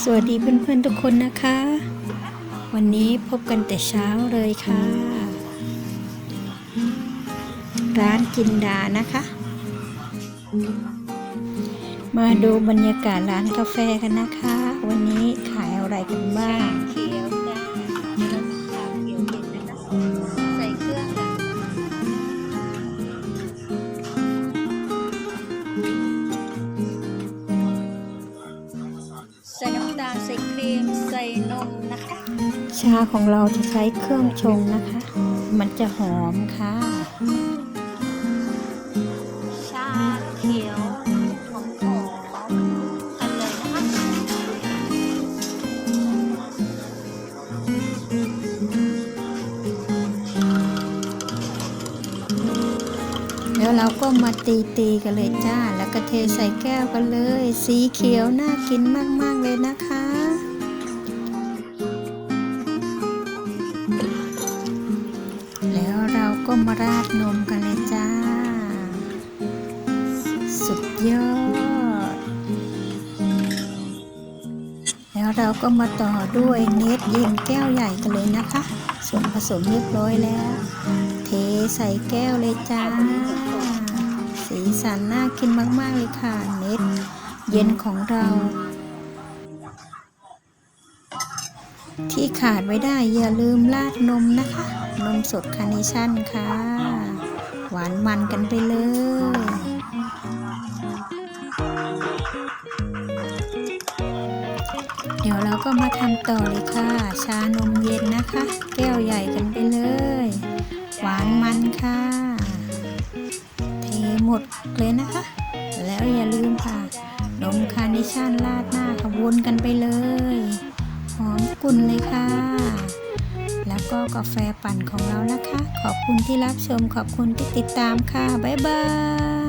สวัสดีเพื่อนๆทุกคนนะคะ วันนี้พบกันแต่เช้าเลยค่ะ ร้านจินดานะคะ มาดูบรรยากาศร้านกาแฟกันนะคะ วันนี้ขายอะไรกันบ้าง ใส่ครีมใส่นมนะคะ ชาของเราจะใช้เครื่องชงนะคะ มันจะหอมค่ะ ชาเขียว แล้วเราก็มาตีตีๆกันเลยจ้า แล้วก็เทใส่แก้วกันเลย สีเขียวน่ากินมาก ๆ เลยนะคะแล้วเราก็มาราดนมกันเลยจ้า สุดยอด แล้วเราก็มาต่อด้วยเนตเย็นแก้วใหญ่กันเลยนะคะ ส่วนผสมเรียบร้อยแล้ว เทใส่แก้วเลยจ้า สีสันน่ากินมากๆเลยค่ะเน็ตเย็นของเรา ที่ขาดไม่ได้อย่าลืมราดนมนะคะ นมสดคาร์เนชั่นค่ะ หวานมันกันไปเลยเดี๋ยวเราก็มาทำต่อเลยค่ะ ชานมเย็นนะคะ แก้วใหญ่กันไปเลย หวานมันค่ะ หมดเลยนะคะ แล้วอย่าลืมค่ะ นมคาร์เนชั่นราดหน้าขบวนกันไปเลย หอมกุ่นเลยค่ะ แล้วก็กาแฟปั่นของเรานะคะ ขอบคุณที่รับชมขอบคุณที่ติดตามค่ะ บ๊ายบาย